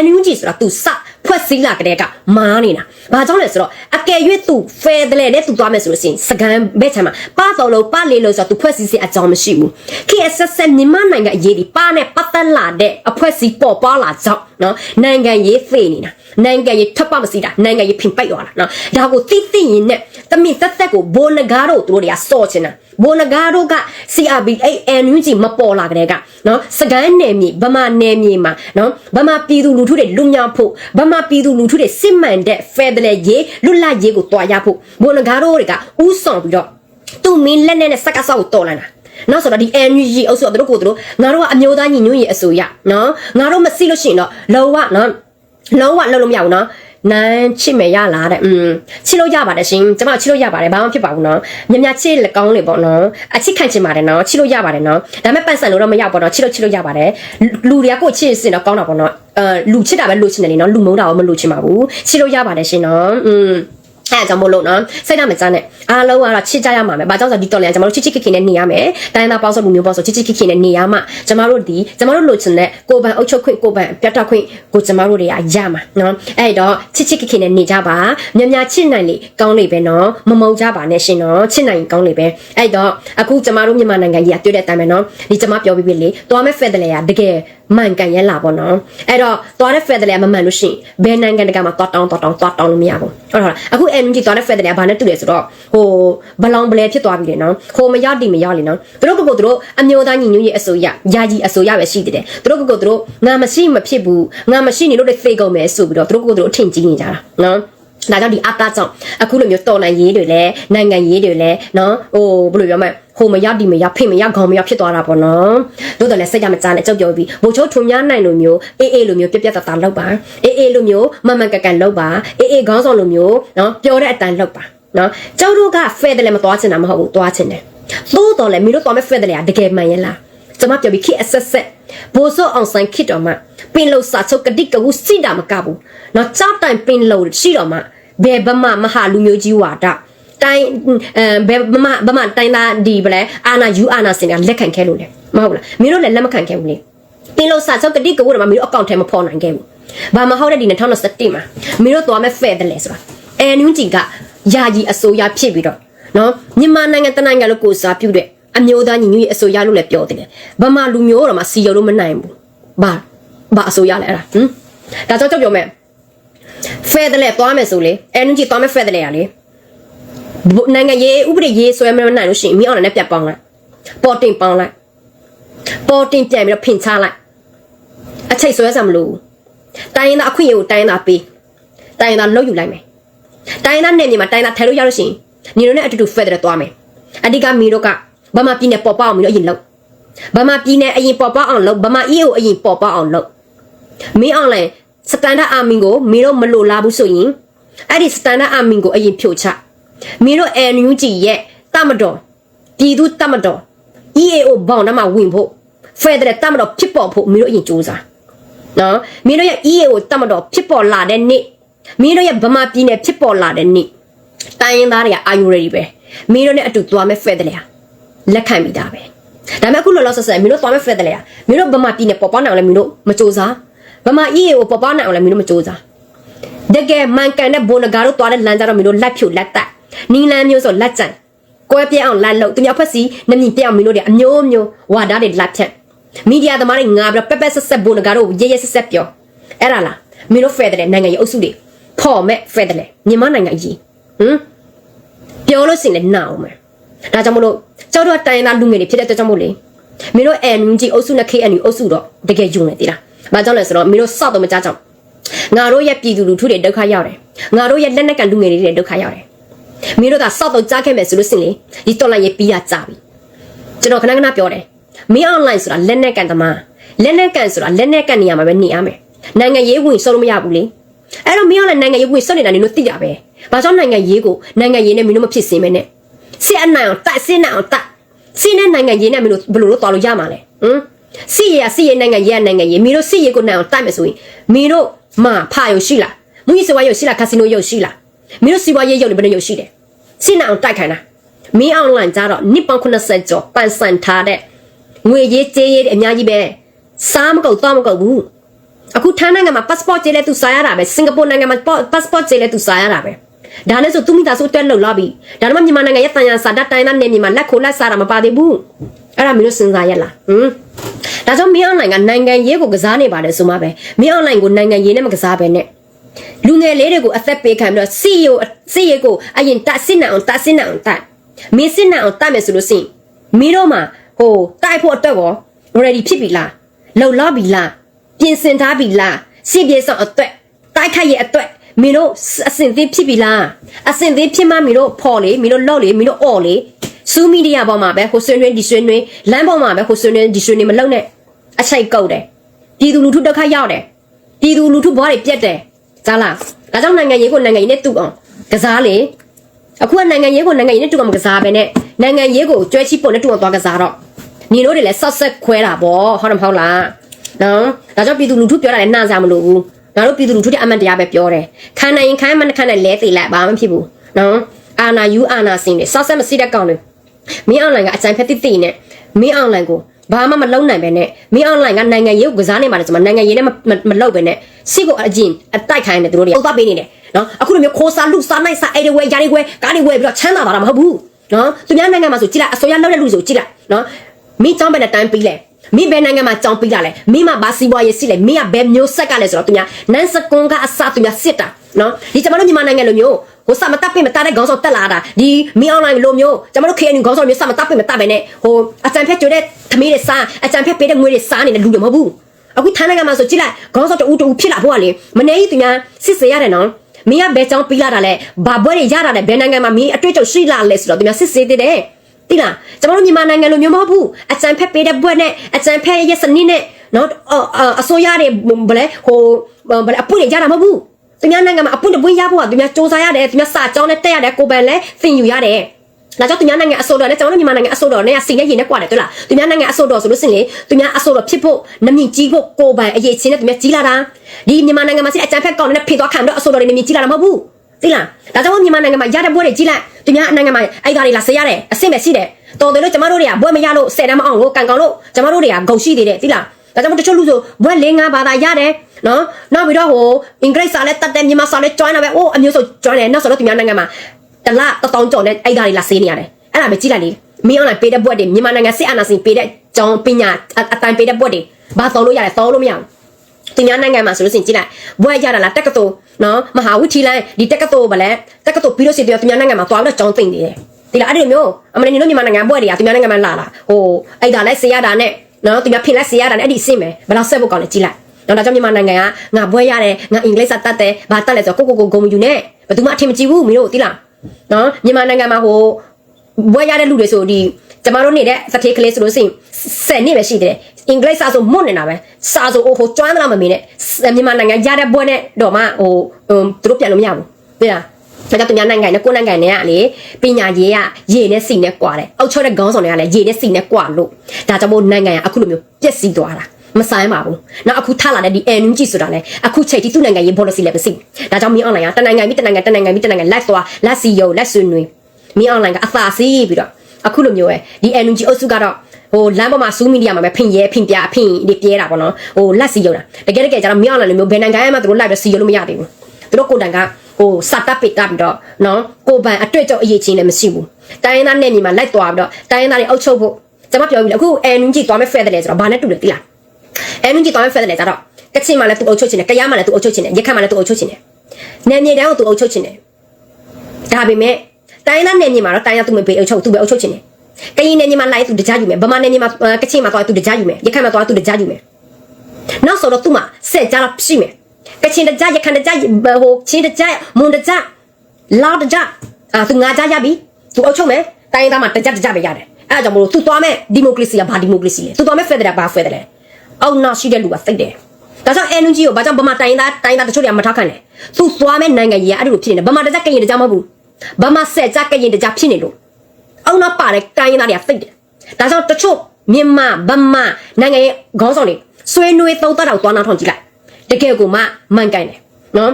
NUG ဆိုတာ तू စဖွဲ့စည်းလာကြတဲ့ကမားနေတာဘာကြောင့်လဲဆိုတော့အကယ်၍ तू ဖဲတယ်နဲ့ तू သွားမယ်ဆိုလို့ရှိရင်စကန်ဘက်ချမ်းမှာပါတော်လို့ပါလေလို့ဆိုတော့ तू ဖွဲ့စည်းစရာအကြောင်းမရှိဘူး KSS မြန်မာနိုင်ငံအရေးဒီပါနဲ့ပတ်သက်လာတဲ့အဖွဲ့အစည်းပေါ်ပါလာကြောင်းနော်နိုင်ငံရေးဖေးနေတာနိုင်ငံရေးထပ်ပမစီတာနိုင်ငံရေးဖင်ပိုက်ရောလာနော်ဒါကိုသိသိရင်နဲ့တမိသက်သက်ကိုဘိုးနဂါတို့တို့တွေကစော့ချင်တာ ဘိုးနဂါတို့က CRB အဲ့ NUG မပေါ်လာကြတဲ့ကနော်စကန်နယ်မြေဗမာနယ်မြေမှာနော်ဗမာပြည်သူလူထုတွေလွတ်မြောက်ဖို့ဗမာပြည်သူလူထုတွေစစ်မှန်တဲ့ Federal ရေးလွတ်လပ်ရေးကိုတွားရဖို့ဘိုးနဂါတို့တွေကဥဆောင်ပြီးတော့သူမင်းလက်နဲ့စက္ကဆောက်ကိုတော်လာတာနောက်ဆိုတော့ဒီ NUG အုပ်စုကတို့ကိုတို့ငါတို့ကအမျိုးသားညီညွတ်ရေးအစိုးရနော်ငါတို့မသိလို့ရှိရင်တော့လောကနော်လုံးဝလုံးလို့မရဘူးနော် နန်းချစ်မယ်ရလားတဲ့อืมချစ်လို့ရပါတယ်ရှင်ကျမချစ်လို့ရပါတယ်ဘာမှဖြစ်ပါဘူးเนาะမြမြချစ်လက်ကောင်းလေပေါ့နော်အချစ်ခံချင်ပါတယ်เนาะချစ်လို့ရပါတယ်เนาะဒါပေမဲ့ပန့်ဆန်လို့တော့မရပေါ့เนาะချစ်လို့ချစ်လို့ရပါတယ်လူတွေကကိုယ့်ချစ်စင်တော့ကောင်းတာပေါ့เนาะအဲလူချစ်တာပဲလူချင်တယ်လေเนาะလူမုန်းတာတော့မလူချင်ပါဘူးချစ်လို့ရပါတယ်ရှင်เนาะอืม အဲကြောင့်မို့လို့နော်စိတ်ဓာတ်မကျနဲ့အားလုံးကတော့ချစ်ကြရမှာပဲဘာကြောင့်ဆိုဒီတော်လည်းကျွန်တော်တို့ချစ်ချစ်ခင်ခင်နဲ့နေရမယ်တိုင်းသားပေါင်းစုံလူမျိုးပေါင်းစုံချစ်ချစ်ခင်ခင်နဲ့နေရမှာကျွန်တော်တို့ဒီကျွန်တော်တို့လိုချင်တဲ့ကိုယ်ပိုင်အုပ်ချုပ်ခွင့်ကိုယ်ပိုင်ပြတ်တောက်ခွင့်ကိုကျွန်တော်တို့တွေကရမှာနော်အဲ့တော့ချစ်ချစ်ခင်ခင်နဲ့နေကြပါများများချစ်နိုင်လေကောင်းလေပဲနော်မမုံကြပါနဲ့ရှင်နော်ချစ်နိုင်ကောင်းလေပဲအဲ့တော့အခုကျွန်တော်တို့မြန်မာနိုင်ငံကြီးကတွေ့တဲ့အတိုင်းပဲနော်ဒီကျွန်မပြောပြပြလေသွားမဲ့ဖက်တယ်လေကတကယ် မှန်ကန်ရဲလာပေါ့နော်။အဲ့တော့သွားတဲ့ဖက်တယ်လေမမှန်လို့ရှိရင်ဘယ်နိုင်ငံတကာမှာသွားတောင်းသွားတောင်းသွားတောင်းလို့မရဘူး။ဟုတ်လား။အခု NG သွားတဲ့ဖက်တယ်လေကဘာနဲ့တူလဲဆိုတော့ဟိုဘလောင်ဘလဲဖြစ်သွားပြီလေနော်။ဟိုမရောက်တိမရောက်လေနော်။သူတို့ကိုကိုသူတို့အမျိုးသားညီညွတ်ရေးအစိုးရယာကြီးအစိုးရပဲရှိတယ်။သူတို့ကိုကိုသူတို့ငါမရှိမဖြစ်ဘူး။ငါမရှိနေလို့တွေဖေကုန်မယ်ဆိုပြီးတော့သူတို့ကိုသူတို့အထင်ကြီးနေကြတာနော်။ ဒါကြောင့်ဒီအတားကြောင့်အခုလိုမျိုးတော်နိုင်ရေးတွေလဲနိုင်ငံရေးတွေလဲနော်ဟိုဘယ်လိုပြောမလဲဟိုမရောက်ဒီမရောက်ဖိမရောက်ခေါင်းမရောက်ဖြစ်သွားတာပေါ့နော်တို့တော့လဲစိတ်ကြမကြားနဲ့ကြောက်ကြောပြီးဘိုလ်ချုပ်ထုံများနိုင်လိုမျိုးအေးအေးလိုမျိုးပြက်ပြက်တသားလောက်ပါအေးအေးလိုမျိုးမမှန်ကန်ကန်လောက်ပါအေးအေးခေါင်းဆောင်လိုမျိုးနော်ပြောတဲ့အတန်လောက်ပါနော်ကျောက်တို့ကဖဲတယ်လည်းမသွားချင်တာမဟုတ်ဘူးသွားချင်တယ်သို့တော်လည်းမင်းတို့သွားမဲ့ဖဲတယ်လည်းတကယ်မှန်ရဲ့လား ကျွန်မပြောပြီးခေအဆက်ဆက်ဘိုးစောအောင်ဆိုင်ခစ်တော်မှာပင်လို့စာချုပ်ကတိကဝစိတာမကဘူးနော်ကြောက်တိုင်ပင်လို့ရှိတော်မှာဘယ်ဗမာမဟာလူမျိုးကြီးဝါဒတိုင်းအဲဘယ်ဗမာဗမာတိုင်းသားဒီဗလဲအာနာယူအာနာစင်ကလက်ခံခဲ့လို့လေမဟုတ်လားမင်းတို့လည်းလက်မခံခဲ့ဘူးလေပင်လို့စာချုပ်ကတိကဝတော်မှာမင်းတို့အကောင့်ထဲမဖော်နိုင်ခဲ့ဘူးဘာမဟုတ်တဲ့ဒီ2021မှာမင်းတို့သွားမဲ့ဖဲ့တယ်လေဆိုတာအဲနူးကြီးကယာကြီးအစိုးရဖြစ်ပြီးတော့နော်မြန်မာနိုင်ငံတနိုင်ငံလို့ကိုစားပြုတဲ့ အမျိုးသားညီညွတ်ရေးအစိုးရလို့လည်းပြောတယ်ဗမာလူမျိုးတော်မှာစီရုံလို့မနိုင်ဘူးဘာဘာအစိုးရလဲအဲ့ဒါဟမ်ဒါကြောင့်ကြောက်ပြောမယ်ဖဲတယ်လေသွားမယ်ဆိုလေ energy သွားမယ်ဖဲတယ်လေရလေနိုင်ငံရေးဥပဒေရေးဆွဲမနိုင်လို့ရှိရင်မိအောင်လည်းပြတ်ပေါင်းလိုက်ပေါ်တင်ပေါင်းလိုက်ပေါ်တင်ပြန်ပြီးတော့ဖင်ချလိုက်အချိတ်ဆွဲစမ်းမလို့တိုင်းရင်းသားအခွင့်အရေးကိုတိုင်းရင်းသားပေးတိုင်းရင်းသားလှုပ်ယူလိုက်မယ်တိုင်းရင်းသားနယ်မြေမှာတိုင်းရင်းသားထဲလို့ရလို့ရှိရင်ညီတို့နဲ့အတူတူဖက်တယ်သွားမယ်အဓိကမီတို့က ဗမာပြည်နယ်ပေါ်ပေါအောင်မီတို့အရင်လှုပ်ဗမာပြည်နယ်အရင်ပေါ်ပေါအောင်လှုပ်ဗမာ EO အရင်ပေါ်ပေါအောင်လှုပ်မင်းအောင်လိုင်းစတန်ဒတ်အာမင်ကိုမင်းတို့မလိုလားဘူးဆိုရင်အဲ့ဒီစတန်ဒတ်အာမင်ကိုအရင်ဖြိုချမင်းတို့ NUG ရဲ့တမတော်ပြည်သူတမတော် EAO ဘောင်နှမှာဝင်ဖို့ဖက်တဲ့တမတော်ဖြစ်ပေါ်ဖို့မင်းတို့အရင်စူးစမ်းနော်မင်းတို့ရဲ့ EAO တမတော်ဖြစ်ပေါ်လာတဲ့နေ့မင်းတို့ရဲ့ဗမာပြည်နယ်ဖြစ်ပေါ်လာတဲ့နေ့တိုင်းရင်းသားတွေကအာယူရည်ပဲမင်းတို့နဲ့အတူသွားမဲ့ဖက်တဲ့လေ လက်ခံပြီးသားပဲဒါပေမဲ့အခုလောလောဆယ်ဆယ်မင်းတို့သွားမဲ့ဖက်တယ်လေမင်းတို့ဗမာပြည်နယ်ပေါ်ပေါအောင်လည်းမင်းတို့မစူးစမ်းဗမာ EAO ပေါ်ပေါအောင်လည်းမင်းတို့မစူးစမ်းတကယ်မှန်ကန်တဲ့ဘိုနဂါတို့သွားတဲ့လမ်းကြတော့မင်းတို့လက်ဖြူလက်တက်နီလန်းမျိုးဆိုလက်ကြံကွဲပြဲအောင်လက်လို့သူများဖွဲ့စီနမြင်ပြအောင်မင်းတို့တွေအမျိုးမျိုးဝါဒတွေလက်ဖြတ်မီဒီယာသမားတွေငါပြီးတော့ပက်ပက်ဆက်ဆက်ဘုံငါတို့ရဲရဲဆက်ဆက်ပြောအဲ့ဒါလားမင်းတို့ဖက်တယ်နိုင်ငံရေးအုပ်စုတွေဖော်မဲ့ဖက်တယ်မြန်မာနိုင်ငံကြီးဟမ်ပြောလို့စင်လည်းနာအောင်မယ် ဒါကြောင့်မလို့ကျောက်တော့တိုင်းရင်းသားလူငယ်တွေဖြစ်တဲ့အတွက်ကြောင့်မို့လေမင်းတို့ NUG အုပ်စုနဲ့ KNU အုပ်စုတော့တကယ်ယုံနေသေးလားဘာကြောင့်လဲဆိုတော့မင်းတို့စောက်တော့မကြကြောင်ငါတို့ရဲ့ပြည်သူလူထုတွေဒုက္ခရောက်တယ်ငါတို့ရဲ့လက်နက်ကလူငယ်တွေတွေဒုက္ခရောက်တယ်မင်းတို့ကစောက်တော့ကြားခဲ့မယ်ဆိုလို့စင်လေဒီတော်လိုင်းရေးပြီးရကြပြီကျွန်တော်ခဏခဏပြောတယ်မင်း online ဆိုတာလက်နက်ကန်သမားလက်နက်ကန်ဆိုတာလက်နက်ကန်နေရမှာပဲနေရမယ်နိုင်ငံရေးဝင်စောလို့မရဘူးလေအဲ့တော့မင်း online နိုင်ငံရေးဝင်စောနေတာနေလို့သိကြပဲဘာကြောင့်နိုင်ငံရေးကိုနိုင်ငံရေးနဲ့မင်းတို့မဖြစ်စင်မဲနဲ့ စစ်အနိုင်အောင်တိုက်စစ်နိုင်အောင်တိုက်စစ်နဲ့နိုင်ငံရေးနဲ့မင်းတို့ဘယ်လိုလုပ်သွားလို့ရမှာလဲဟမ်စစ်ရစစ်ရနိုင်ငံရေးကနိုင်ငံရေးမင်းတို့စစ်ရေးကိုနိုင်အောင်တိုက်မယ်ဆိုရင်မင်းတို့မှာဖာရုံရှိလားမူကြီးစဝါရုံရှိလားကာစီနိုရုံရှိလားမင်းတို့စီဝါရေးရုံတွေဘယ်လိုရုံရှိတယ်စစ်နိုင်အောင်တိုက်ခိုင်းတာမင်း online ကြတော့နှစ်ပေါင်း80ကျော်ပန်ဆန်ထားတဲ့ငွေရေးကြေးရေးတွေအများကြီးပဲစားမကုန်တော့မကုန်ဘူးအခုထိုင်းနိုင်ငံမှာ passport ကျေးလဲသူစားရတာပဲစင်ကာပူနိုင်ငံမှာ passport ကျေးလဲသူစားရတာပဲ ဒါနဲ့ဆိုသူမိသားစုတက်လောက်လာပြီဒါတော့မြန်မာနိုင်ငံရဲ့တန်ရစာဒတ်တိုင်းသားနေမြန်မာလက်ခိုလက်စားတာမပါသေးဘူးအဲ့ဒါမင်းတို့စဉ်းစားရလားဟမ်ဒါကြောင့်မင်းအွန်လိုင်းကနိုင်ငံရေးကိုကစားနေပါတယ်ဆိုမှပဲမင်းအွန်လိုင်းကိုနိုင်ငံရေးနဲ့မကစားပဲနဲ့လူငယ်လေးတွေကိုအသက်ပေးခံပြီးတော့ CEO CEO ကိုအရင်တက်စစ်နိုင်အောင်တက်စစ်နိုင်အောင်တက်မင်းစစ်နိုင်အောင်တက်မယ်ဆိုလို့ရှိရင်မင်းတို့မှာဟိုတိုက်ဖို့အတွက်ရော ready ဖြစ်ပြီလားလုံလောက်ပြီလားပြင်ဆင်ထားပြီလားစီပြေဆောင်အတွက်တိုက်ခိုက်ရဲ့အတွက် မင်းတို့အစင်သေးဖြစ်ပြီလားအစင်သေးဖြစ်မှမင်းတို့ဖော်လေမင်းတို့လော့လေမင်းတို့អော်လေစူးမီဒီယာပေါ်မှာပဲဟိုဆွေးနွေးဒီဆွေးနွေးလမ်းပေါ်မှာပဲဟိုဆွေးနွေးဒီဆွေးနွေးမလုပ်နဲ့အချိုက်ကုတ်တယ်ပြည်သူလူထုဒုက္ခရောက်တယ်ပြည်သူလူထုဘဝတွေပြက်တယ်ကြားလားဒါကြောင့်နိုင်ငံရေးကိုနိုင်ငံရေးနဲ့တူအောင်ကစားလေအခုကနိုင်ငံရေးကိုနိုင်ငံရေးနဲ့တူအောင်မကစားပဲနဲ့နိုင်ငံရေးကိုကြွဲချီပုံနဲ့တူအောင်သွားကစားတော့ညီတို့တွေလည်းဆော့ဆက်ခွဲတာပေါ့ဟုတ်တယ်မဟုတ်လားနော်ဒါကြောင့်ပြည်သူလူထုပြောတာလည်းနှာစားမလို့ဘူး ငါတို့ပြည်သူလူထုတဲ့အမှန်တရားပဲပြောတယ်ခံနိုင်ရင်ခံမှန်ခံနိုင်လဲသေးလိုက်ဘာမှမဖြစ်ဘူးနော်အာနာယူအာနာစင်တွေစောက်ဆက်မစိတဲ့ကောင်တွေမင်းအွန်လိုင်းကအကြံဖက်တိတိနဲ့မင်းအွန်လိုင်းကိုဘာမှမလုံးနိုင်ပဲနဲ့မင်းအွန်လိုင်းကနိုင်ငံရေးကိုကစားနေပါတယ်ဆိုမှနိုင်ငံရေးနဲ့မလုပ်ပဲနဲ့စစ်ကိုအကျင်အတိုက်ခိုင်းနေသူတို့တွေအုပ်သားပေးနေတယ်နော်အခုလိုမျိုးခိုးစားလူစားနိုင်စားအဲ့ဒီဝဲယားဒီဝဲကားဒီဝဲပြီးတော့ချမ်းသာတာမဟုတ်ဘူးနော်သူများနိုင်ငံမှာဆိုကြည့်လိုက်အစိုးရလောက်တဲ့လူဆိုကြည့်လိုက်နော်မင်းចောင်းပဲနဲ့တိုင်းပြီးလဲ မင်းဘယ်နိုင်ငံမှာကြောင်ပြီးလာလဲမင်းမှာဘာစီးပွားရေးစီးလဲမင်းကဘယ်မျိုးဆက်ကလဲဆိုတော့သူများနန်းစကွန်ကအစားသူများစစ်တာနော်ဒီကျွန်တော်တို့မြန်မာနိုင်ငံလိုမျိုးဟိုစမတပ်ပိမတတ်တဲ့ခေါင်းဆောင်တက်လာတာဒီမင်းအွန်လိုင်းလိုမျိုးကျွန်တော်တို့ KNU ခေါင်းဆောင်မျိုးစမတပ်ပိမတတ်ပဲနဲ့ဟိုအကြံဖက်ကြွတဲ့သမီးတွေစားအကြံဖက်ပေးတဲ့ငွေတွေစားနေတဲ့လူတွေမဟုတ်ဘူးအခုထိုင်းနိုင်ငံမှာဆိုကြည့်လိုက်ခေါင်းဆောင်တူတူဖြစ်လာဖို့ကလေမနေကြီးသူများစစ်စေရတယ်နော်မင်းကဘယ်ကြောင်ပြီးလာတာလဲဘာဘွဲတွေရတာလဲဘယ်နိုင်ငံမှာမင်းအတွေ့အကြုံရှိလာလဲဆိုတော့သူများစစ်စေတဲ့တယ် တိလားကျွန်တော်တို့မြန်မာနိုင်ငံလိုမျိုးမဟုတ်ဘူးအကြံဖက်ပေးတဲ့ဘွက်နဲ့အကြံဖက်ရဲ့စနစ်နဲ့နော်အစိုးရတွေဘယ်လဲဟိုဘယ်လဲအပွင့်ရတာမဟုတ်ဘူးသူများနိုင်ငံမှာအပွင့်တပွင့်ရဖို့ကသူများစ조사ရတယ်သူများစာကြောင်းနဲ့တက်ရတယ်ကိုပန်လဲသင်ယူရတယ်ဒါကြောင့်သူများနိုင်ငံအစိုးရနဲ့ကျွန်တော်တို့မြန်မာနိုင်ငံအစိုးရနဲ့စီနဲ့ရင်းနဲ့ကွာတယ်တွေ့လားသူများနိုင်ငံအစိုးရဆိုလို့စင်လေသူများအစိုးရဖြစ်ဖို့နမြင့်ကြီးဖို့ကိုပန်အရေးချင်းနဲ့သူများကြီးလာတာဒီမြန်မာနိုင်ငံမှာစီအကြံဖက်ကောင်နဲ့ဖေသွားခံတော့အစိုးရတွေနမြင့်ကြီးလာတာမဟုတ်ဘူး သိလားဒါကြောင့်မြန်မာနိုင်ငံမှာရတဲ့ဘွဲတွေကြီးလိုက်သူများနိုင်ငံမှာအဲ့ဒါတွေလာဆေးရတယ်အဆင့်ပဲရှိတယ်တော်တယ်လို့ကျမတို့တွေကဘွဲမရလို့ဆယ်တန်းမအောင်လို့ကန်ကောင်လို့ကျမတို့တွေကဂုံရှိသေးတယ်သိလားဒါကြောင့်တချို့လူဆိုဘွဲ၄၅ဘာသာရတယ်နော်နောက်ပြီးတော့ဟိုအင်္ဂလိပ်စာလည်းတတ်တယ်မြန်မာစာလည်း join တာပဲအိုးအမျိုးစုံ join တယ်နောက်ဆိုတော့သူများနိုင်ငံမှာတလားတတောင်းကြော်နဲ့အဲ့ဒါတွေလာဆေးနေရတယ်အဲ့ဒါပဲကြည့်လိုက်လေမင်းအောင်လိုက်ပေးတဲ့ဘွက်တွေမြန်မာနိုင်ငံစစ်အာဏာရှင်ပေးတဲ့ကျောင်းပညာအတိုင်းပေးတဲ့ဘွက်တွေဘာတော်လို့ရတယ်တော်လို့မရဘူးသူများနိုင်ငံမှာဆိုလို့ရှိရင်ကြည့်လိုက်ဘွဲရတာလားတက္ကသိုလ် နော်မဟာဝိထီလိုင်းဒီတက္ကသိုလ်ဗလဲတက္ကသိုလ်ပြီးလို့ရှိရင်သူများနိုင်ငံမှာသွားပြီးတော့ကျောင်းသိမ့်နေတယ်ဒီလားအဲ့ဒီမျိုးအမနေတို့မြန်မာနိုင်ငံဘွဲတွေကသူများနိုင်ငံမှာလာလာဟိုအဲ့ဒါလဲဆေးရတာနဲ့နော်သူများဖင်လက်ဆေးရတာနဲ့အဲ့ဒီအဆင့်ပဲဘယ်လောက်ဆက်ဖို့ကောင်းလဲကြည့်လိုက်နော်ဒါကြောင့်မြန်မာနိုင်ငံကငါဘွဲရတယ်ငါအင်္ဂလိပ်စာတတ်တယ်ဘာတတ်လဲဆိုတော့ကိုကိုကိုဂုံမယူနဲ့ဘယ်သူမှအထင်မကြီးဘူးမင်းတို့သိလားနော်မြန်မာနိုင်ငံမှာဟိုဘွဲရတဲ့လူတွေဆိုဒီ ကျမတို့နေတဲ့စတေးကလေးဆိုလို့ရှိရင်ဆယ်နှစ်ပဲရှိတယ်အင်္ဂလိပ်စာဆိုမွတ်နေတာပဲစာဆိုဟိုကျွမ်းသလားမမင်းနဲ့မြန်မာနိုင်ငံရတဲ့ဘွဲနဲ့တော့မှဟိုသူတို့ပြန်လို့မရဘူးသိလားဒါကြောင့်သူများနိုင်ငံနဲ့ကိုယ်နိုင်ငံနဲ့ကလေပညာရေးကရေနဲ့စီနဲ့ကွာတယ်အောက်ချောတဲ့ခေါင်းဆောင်တွေကလည်းရေနဲ့စီနဲ့ကွာလို့ဒါကြောင့်မို့နိုင်ငံကအခုလိုမျိုးပြက်စီးသွားတာမဆိုင်ပါဘူး။နောက်အခုထလာတဲ့ဒီ NUG ဆိုတာလေအခုချိန်ထိသူ့နိုင်ငံရေး policy လည်းမရှိဘူး။ဒါကြောင့်မင်း online ကတနိုင်ငံပြီးတနိုင်ငံတနိုင်ငံပြီးတနိုင်ငံ live သွား live CEO live ဆွေးနွေးမင်း online ကအသာစီးပြီးတော့ အခုလိုမျိုးပဲဒီ NUG အုပ်စုကတော့ဟိုလမ်းပေါ်မှာစူးမီဒီယာမှာပဲဖင်ရဲဖင်ပြအဖင်ဒီပြဲတာပေါ့နော်ဟိုလက်စီရုံတာတကယ်တကယ်ကျတော့မင်း online လိုမျိုးဘယ်နိုင်ငံမှသူတို့ live စီရုံလို့မရသေးဘူးသူတို့ကိုယ်တိုင်ကဟိုစတာပစ်တာပြီးတော့နော်ကိုပန်အတွေ့အကြုံအရေးချင်းလည်းမရှိဘူးတိုင်းရင်းသားနယ်မြေမှာလိုက်သွားပြီးတော့တိုင်းရင်းသားတွေအုပ်ချုပ်ဖို့ကျွန်မပြောပြီလေအခု NUG သွားမဲ့ Fed တယ်ဆိုတော့ဘာနဲ့တူလဲသိလား NUG သွားမဲ့ Fed တယ်ကြတော့ကချင်မှာလည်းသူအုပ်ချုပ်ချင်တယ်ကယားမှာလည်းသူအုပ်ချုပ်ချင်တယ်ရခိုင်မှာလည်းသူအုပ်ချုပ်ချင်တယ်နယ်မြေတိုင်းကိုသူအုပ်ချုပ်ချင်တယ်ဒါပေမဲ့ တိုင်းသားနယ်မြေမှာတော့တိုင်းသားသူမပေးအုပ်ချုပ်သူပဲအုပ်ချုပ်ချင်တယ်ကရင်နယ်မြေမှာလိုက်သူတကြားယူမယ်ဗမာနယ်မြေမှာကချင်မှာသွားသူတကြားယူမယ်ရခိုင်မှာသွားသူတကြားယူမယ်နောက်ဆိုတော့သူမှဆက်ကြတော့ရှိမယ်ကချင်တကြားရခိုင်တကြားဟိုချင်းတကြားမွန်တကြားလောက်တကြားအာသူငါကြားရပြီသူအုပ်ချုပ်မယ်တိုင်းသားမှာတကြားတကြားပဲရတယ်အဲဒါကြောင့်မလို့သူသွားမဲ့ဒီမိုကရေစီကဘာဒီမိုကရေစီလဲသူသွားမဲ့ဖက်ဒရယ်ဘာဖက်ဒရယ်အောက်နောက်ရှိတဲ့လူကသိတယ်ဒါကြောင့် NUG ကိုဘာကြောင့်ဗမာတိုင်းသားတိုင်းသားတချို့တွေကမထောက်ခံလဲသူသွားမဲ့နိုင်ငံကြီးကအဲ့လိုဖြစ်နေတယ်ဗမာတကြားကရင်တကြားမဟုတ်ဘူး ဗမာဆက်ကြားကရင်တကြားဖြစ်နေလို့အောက်နောက်ပါတဲ့တိုင်းသားတွေကသိတယ်ဒါကြောင့်တချို့မြန်မာဗမာနိုင်ငံရဲ့ခေါင်းဆောင်တွေဆွေးနွေးသုံးသပ်တော့သွားနာထောင်ကြည့်လိုက်တကယ်ကိုမှမှန်ကန်တယ်နော်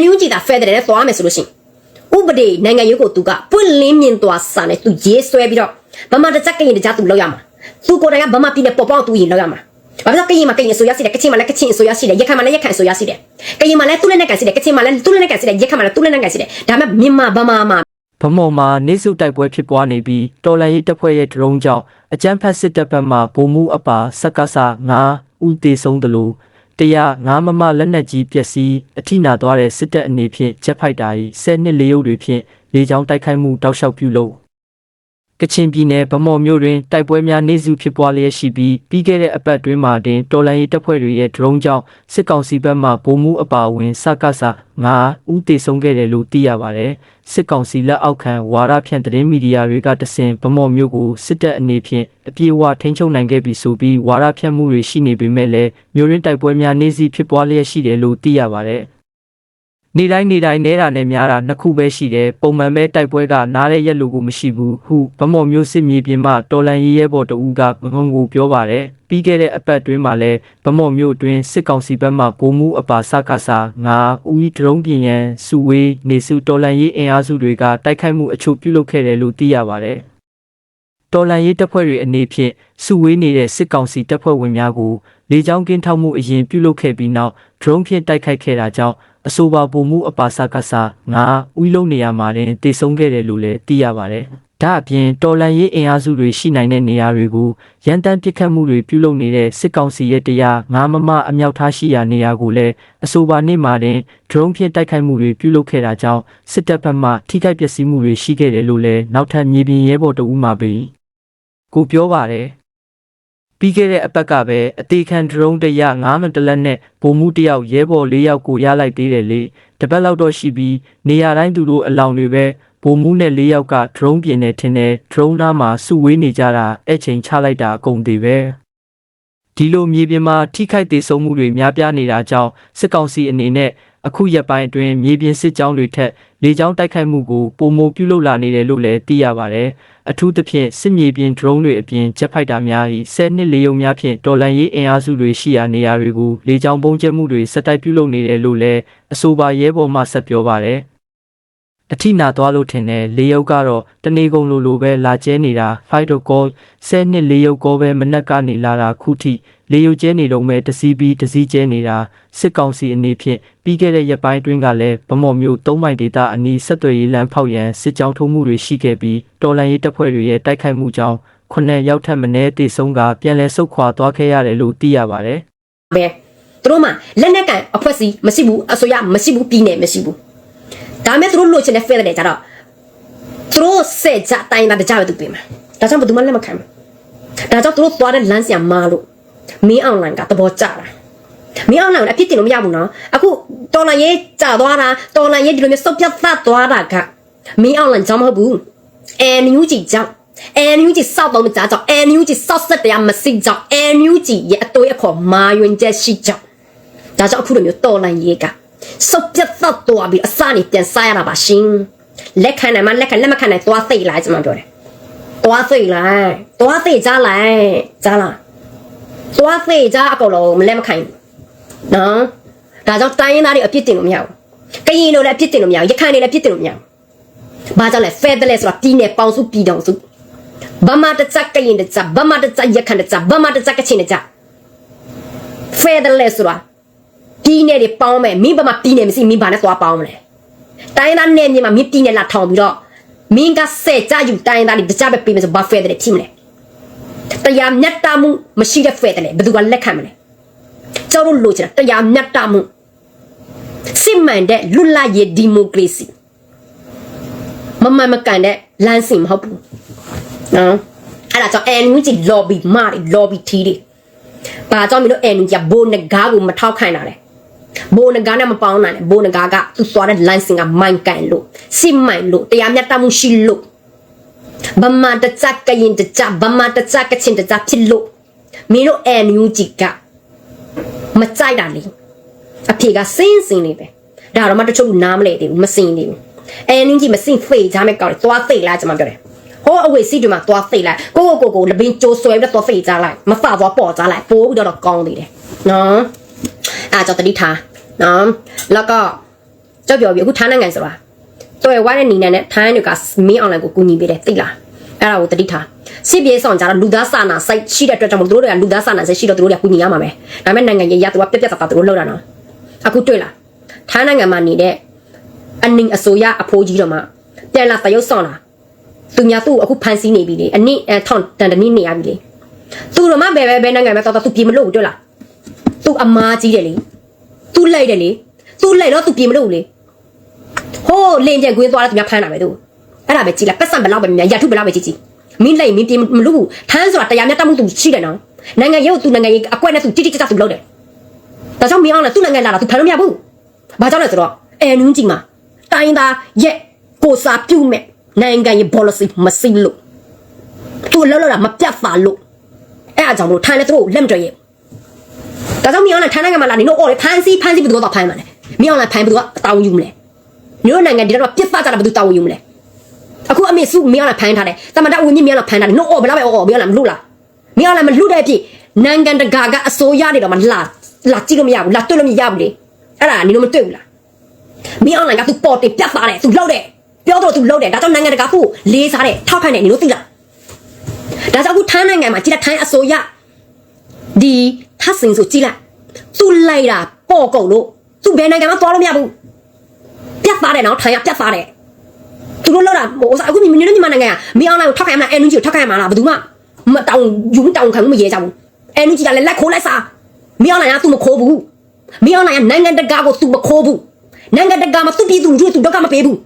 NUG ဒါဖက်ဒရယ်နဲ့သွားမယ်ဆိုလို့ရှိရင်ဥပဒေနိုင်ငံရေးကိုသူကပွင့်လင်းမြင်သွားစာနဲ့သူရေးဆွဲပြီးတော့ဗမာတကြက်ကရင်တကြသူလောက်ရမှာသူကိုယ်တိုင်ကဗမာပြည်နယ်ပေါ်ပေါက်သူရင်လောက်ရမှာ ဘာလို့ကရင်မှာကရင်အစိုးရရှိတယ်ကချင်မှာလည်းကချင်အစိုးရရှိတယ်ရခိုင်မှာလည်းရခိုင်အစိုးရရှိတယ်ကရင်မှာလည်းသူ့လက်နဲ့ကန်ရှိတယ်ကချင်မှာလည်းသူ့လက်နဲ့ကန်ရှိတယ်ရခိုင်မှာလည်းသူ့လက်နဲ့ကန်ရှိတယ်ဒါပေမဲ့မြန်မာဗမာမှာ
ဗမော်မှာနေစုတိုက်ပွဲဖြစ်ပွားနေပြီးတော်လန်ရေးတပ်ဖွဲ့ရဲ့ဒရုန်းကြောင့်အကြမ်းဖက်စစ်တပ်ဘက်မှဗိုလ်မှူးအပါစက္ကစ9ဦးသေဆုံးသလိုတရား9မမလက်နက်ကြီးပျက်စီးအထိနာသွားတဲ့စစ်တပ်အနေဖြင့်ဂျက်ဖိုက်တာ၏10နှစ်လေးရုပ်တွေဖြင့်လေကြောင်းတိုက်ခိုက်မှုတောက်လျှောက်ပြုလုပ် ကချင်ပြည်နယ်ဗမော်မြို့တွင်တိုက်ပွဲများနေစုဖြစ်ပွားလျက်ရှိပြီးပြီးခဲ့တဲ့အပတ်တွင်းမှာတင်တော်လန်ရေးတပ်ဖွဲ့တွေရဲ့ဒရုန်းကြောင့်စစ်ကောင်စီဘက်မှဗိုလ်မှူးအပါအဝင်စက္ကစ9ဦးသေဆုံးခဲ့တယ်လို့သိရပါတယ်။စစ်ကောင်စီလက်အောက်ခံဝါရဖြန့်သတင်းမီဒီယာတွေကတဆင်ဗမော်မျိုးကိုစစ်တပ်အနေဖြင့်အပြေအဝထိန်းချုပ်နိုင်ခဲ့ပြီဆိုပြီးဝါရဖြန့်မှုတွေရှိနေပေမဲ့လည်းမျိုးရင်းတိုက်ပွဲများနေ့စီဖြစ်ပွားလျက်ရှိတယ်လို့သိရပါတယ်။ နေ့တိုင်းနေ့တိုင်းနဲတာနဲ့များတာနှစ်ခုပဲရှိတယ်ပုံမှန်ပဲတိုက်ပွဲကနားတဲ့ရက်လို့ကိုမရှိဘူးဟုဗမော်မျိုးစစ်မြေပြင်မှတော်လန်ရေးရဲဘော်တဦးကဘုံကိုပြောပါတယ်ပြီးခဲ့တဲ့အပတ်တွင်းမှာလည်းဗမော်မျိုးအတွင်းစစ်ကောင်စီဘက်မှဗိုလ်မှူးအပါစကားစာငါဦးဤဒရုန်းပြင်ရန်စုဝေးနေစုတော်လန်ရေးအင်အားစုတွေကတိုက်ခိုက်မှုအချို့ပြုလုပ်ခဲ့တယ်လို့သိရပါတယ်တော်လန်ရေးတပ်ဖွဲ့တွေအနေဖြင့်စုဝေးနေတဲ့စစ်ကောင်စီတပ်ဖွဲ့ဝင်များကိုလေကြောင်းကင်းထောက်မှုအရင်ပြုလုပ်ခဲ့ပြီးနောက်ဒရုန်းဖြင့်တိုက်ခိုက်ခဲ့တာကြောင့် အဆိုပါပုံမှုအပါစကစားငါဥလုံးနေရာမှာတင်တည်ဆုံးခဲ့တယ်လို့လည်းသိရပါတယ်။ဒါအပြင်တော်လန်ရေးအင်အားစုတွေရှိနိုင်တဲ့နေရာတွေကိုရန်တမ်းပစ်ခတ်မှုတွေပြုလုပ်နေတဲ့စစ်ကောင်စီရဲ့တရားငါမမအမြောက်ထားရှိရာနေရာကိုလည်းအဆိုပါနေ့မှာတင်ဒရုန်းဖြင့်တိုက်ခိုက်မှုတွေပြုလုပ်ခဲ့တာကြောင့်စစ်တပ်ဘက်မှထိခိုက်ပျက်စီးမှုတွေရှိခဲ့တယ်လို့လည်းနောက်ထပ်မြေပြင်ရဲဘော်တအူးမှပဲကိုပြောပါတယ်။ ပြီးခဲ့တဲ့အပတ်ကပဲအသေးခံဒရုန်းတရ9မတလက်နဲ့ဗိုလ်မှူးတယောက်ရဲဘော်၄ယောက်ကိုရလိုက်သေးတယ်လေတပတ်လောက်တော့ရှိပြီးနေရာတိုင်းသူတို့အလောင်းတွေပဲဗိုလ်မှူးနဲ့၄ယောက်ကဒရုန်းပြင်းနေထင်းတယ်ဒရုန်းသားမှာစုဝေးနေကြတာအဲ့ချိန်ချလိုက်တာအကုန်သေးပဲဒီလိုမြေပြင်မှာထိခိုက်သေးဆုံးမှုတွေများပြားနေတာကြောင့်စစ်ကောင်စီအနေနဲ့အခုရက်ပိုင်းအတွင်းမြေပြင်စစ်ကြောင်းတွေထက်လေကြောင်းတိုက်ခိုက်မှုကိုပုံမပြုလုပ်လာနေတယ်လို့လည်းသိရပါတယ်။ အထူးသဖြင့်စစ်မြေပြင် drone တွေအပြင်ဂျက်ဖိုက်တာများ၏10နှစ်လေးရုံများဖြင့်တော်လန်ရေးအင်အားစုတွေရှိရာနေရာတွေကိုလေကြောင်းပုံကျဲမှုတွေစက်တိုက်ပြုလုပ်နေတယ်လို့လည်းအဆိုပါရဲဘော်မှဆက်ပြောပါတယ်။အထိနာသွားလို့ထင်တယ်လေယုတ်ကတော့တနေကုန်လိုလိုပဲလာကျဲနေတာ fighter call 10နှစ်လေယုတ်ကောပဲမနက်ကနေလာတာခုထိ လေယုတ်ကျဲနေတော့မဲတစီးပြီးတစီးကျဲနေတာစစ်ကောင်စီအနေဖြင့်ပြီးခဲ့တဲ့ရက်ပိုင်းအတွင်းကလည်းဗမော်မျိုး၃မိုင်ဒေတာအနီးဆက်သွယ်ရေးလမ်းဖောက်ရန်စစ်ကြောင်းထိုးမှုတွေရှိခဲ့ပြီးတော်လန်ရေးတပ်ဖွဲ့တွေရဲ့တိုက်ခိုက်မှုကြောင့်ခုနှစ်ယောက်ထက်မနည်းတေဆုံးကပြန်လည်ဆုတ်ခွာသွားခဲ့ရတယ်လို့သိရပါတယ်
ပဲသူတို့မှလက်နက်ကန်အဖွဲ့စီမရှိဘူးအစိုးရမရှိဘူးပြည်နယ်မရှိဘူးဒါမဲ့သူတို့လို့ချင်တဲ့ဖဲတယ်ကြတော့သူတို့စက်ကြတိုင်းတာကြပဲသူပြင်မှာဒါကြောင့်ဘယ်သူမှလက်မခံဘူးဒါကြောင့်သူတို့သွားတဲ့လမ်းစီမာလို့ မင်းအွန်လိုင်းကသဘောကျတာမင်းအွန်လိုင်းကအဖြစ်တင်လို့မရဘူးနော်အခုတော်လိုင်းရေးကြာသွားတာတော်လိုင်းရေးဒီလိုမျိုးစုပ်ပြတ်သသွားတာကမင်းအွန်လိုင်းကြောင့်မဟုတ်ဘူးအန်ယူဂျီကြောင့်အန်ယူဂျီစောက်တော့မကြကြောင့်အန်ယူဂျီစောက်ဆက်တရားမစိကြောင့်အန်ယူဂျီရဲ့အတွေ့အခေါ်မာယွင်ချက်ရှိကြောင့်ဒါကြောင့်အခုလိုမျိုးတော်လန်ရေးကစုပ်ပြတ်သက်သွားပြီးအစနေပြန်စားရတာပါရှင်လက်ခံနိုင်မှလက်ခံလက်မခံနိုင်သွားသိလိုက်ကျွန်မပြောတယ်သွားသိလိုက်သွားသိကြလိုက်ကြားလား သွားသိကြအကုန်လုံးမလက်မခံဘူးနော်ဒါကြောင့်တိုင်းရင်းသားတွေအပြစ်တင်လို့မရဘူးကရင်တို့လည်းအပြစ်တင်လို့မရဘူးရခိုင်တွေလည်းအပြစ်တင်လို့မရဘူးဘာကြောင့်လဲဖက်ဒလဲဆိုတာပြည်နယ်ပေါင်းစုပြည်တော်စုဗမာတချက်ကရင်တချဗမာတချက်ရခိုင်တချက်ဗမာတချက်ကချင်းတချက်ဖက်ဒလဲဆိုတာပြည်နယ်တွေပေါင်းမယ်မင်းဘာမှပြည်နယ်မရှိမင်းဘာနဲ့သွားပေါင်းမလဲတိုင်းသားနယ်မြေမှာမင်းပြည်နယ်လာထောင်ပြီးတော့မင်းကဆဲကြယူတိုင်းသားတွေတကြပဲပြေးမယ်ဆိုဘာဖဲတယ်ထိမလဲ တရားမျက်တမှုမရှိတဲ့ဖဲတယ်လေဘယ်သူကလက်ခံမလဲကျတို့လိုချင်တာတရားမျက်တမှုစစ်မှန်တဲ့လွတ်လပ်ရေးဒီမိုကရေစီမမန်မကန်တဲ့လမ်းစဉ်မဟုတ်ဘူးနော်အဲ့ဒါကြောင့် NUG lobby မာတွေ lobby ထီးတွေဘာကြောင့်မလို့ NUG ကဘိုးနဂါကိုမထောက်ခိုင်းတာလဲဘိုးနဂါနဲ့မပေါင်းနိုင်နဲ့ဘိုးနဂါကသူသွားတဲ့ line စဉ်ကမိုင်ကန်လို့စစ်မှန်လို့တရားမျက်တမှုရှိလို့ ဗမာတကြကရင်တကြဗမာတကြကချင်းတကြဖြစ်လို့မင်းတို့အန်ယူဂျီကမကြိုက်တာလေအဖေကစင်းစင်းနေပဲဒါတော့မှတချို့လူနားမလဲသေးဘူးမစင်းသေးဘူးအန်ယူဂျီမစင်းဖေးကြမဲ့ကောက်တယ်သွားသိလားကျွန်မပြောတယ်ဟောအဝေးစီတွေမှာသွားသိလိုက်ကိုကိုကိုကိုလပင်းကျိုးဆွဲပြီးတော့သွားသိကြလိုက်မဖသွားပေါ်ကြလိုက်ပိုးပြီးတော့ကောင်းသေးတယ်နော်အားကြောင့်တတိထားနော်แล้วก็ကြောက်ပြောပြီးအခုထားနိုင်ငံဆိုတာ တော်ရဝါတဲ့နီနန်နဲ့ထိုင်းတွေကမင်းအွန်လိုင်းကိုကူညီပေးတယ်သိလားအဲ့ဒါကိုတတိထားစစ်ပြေဆောင်ကြတော့လူသားစာနာစိတ်ရှိတဲ့အတွက်ကြောင့်မို့သူတို့တွေကလူသားစာနာစိတ်ရှိတော့သူတို့တွေကကူညီရမှာပဲဒါပေမဲ့နိုင်ငံရေးရသူကပြက်ပြက်သားသားသူတို့လောက်တာနော်အခုတွေ့လားထိုင်းနိုင်ငံမှာနေတဲ့အနင်းအစိုးရအဖိုးကြီးတော့မှပြန်လာတရုတ်ဆောင်လာသူများသူ့အခုဖန်ဆီးနေပြီလေအနည်းအထောင်တန်တနည်းနေရပြီလေသူတို့မှဘယ်ပဲဘယ်နိုင်ငံပဲတော့သူပြေမလို့တွေ့လားသူအမားကြီးတယ်လေသူလိုက်တယ်လေသူလိုက်တော့သူပြေမလို့လေ ဟိုးလင်းပြန်ကွေးသွားတော့သူများဖမ်းတာပဲသူအဲ့ဒါပဲကြည်လားပတ်စံဘယ်လောက်ပဲများရထုဘယ်လောက်ပဲကြည်ကြည်မင်းလိုက်မင်းပြေမလို့ဘူးထမ်းဆိုတာတရားမျှတမှုသူရှိတယ်နော်နိုင်ငံရေးကိုသူနိုင်ငံရေးအကွက်နဲ့သူတိတိကျကျသူလုပ်တယ်ဒါကြောင့်မင်းအောင်လည်းသူ့နိုင်ငံလာတာသူဖမ်းလို့မရဘူးဘာကြောင့်လဲဆိုတော့အဲနင်းကြီးမှာတိုင်းသားရဲ့ကိုစာပြုတ်မဲ့နိုင်ငံရေး policy မရှိလို့သူလှုပ်လှုပ်တာမပြတ်ပါလို့အဲ့အကြောင့်မလို့ထိုင်လဲသူတို့လက်မတွေ့ရဲ့ဒါကြောင့်မင်းအောင်လည်းထိုင်နိုင်ငံမှာလာနေတော့အော်လေဖမ်းစီဖမ်းစီဘယ်သူတော့ဖမ်းမှာလဲမင်းအောင်လည်းဖမ်းဘယ်သူကအတောင်းယူမလဲ မျိုးနိုင်ငံဒီတော့ပြစ်ဖတ်ကြတာဘယ်သူတာဝန်ယူမလဲအခုအမေစုမင်းအောင်ဖမ်းထားတယ်တမန်တော်ဝင်ကြီးမင်းအောင်ဖမ်းထားတယ်နို့အော်ဘယ်လောက်ပဲအော်မင်းအောင်မလို့လားမင်းအောင်မလို့တဲ့အဖြစ်နိုင်ငံတကာကအစိုးရတွေတော့မလာလာကြည့်လို့မရဘူးလာတွေ့လို့မရဘူးလေအဲ့ဒါနင်တို့မတွေ့ဘူးလားမင်းအောင်ကသူပေါ်တင်ပြတ်သွားတယ်သူလောက်တယ်ပြောတော့သူလောက်တယ်ဒါကြောင့်နိုင်ငံတကာကိုလေးစားတယ်ထောက်ခံတယ်နင်တို့သိလားဒါကြောင့်အခုထိုင်းနိုင်ငံမှာကြည့်လိုက်ထိုင်းအစိုးရဒီထပ်စင်ဆိုကြည့်လိုက်သူလိုက်တာပေါ်ကုန်လို့သူဘယ်နိုင်ငံမှသွားလို့မရဘူး ပြတ်သားတယ်နော်ထိုင်ကပြတ်သားတယ်သူတို့လောက်တာဟိုအခုမြင်နေညီမနိုင်ငံကမင်းအောင်လိုက်ကိုထောက်ခိုင်းမလားအန်နူဂျီကိုထောက်ခိုင်းမလားဘယ်သူမှမတောင်းယူတောင်းခံမှုမရေကြဘူးအန်နူဂျီကလည်းလက်ခိုးလိုက်စားမင်းအောင်လိုက်ကသူမခိုးဘူးမင်းအောင်လိုက်ကနိုင်ငံတကာကိုသူမခိုးဘူးနိုင်ငံတကာမှာသူ့ပြည်သူလူထုကိုသူတော့ကမပေးဘူး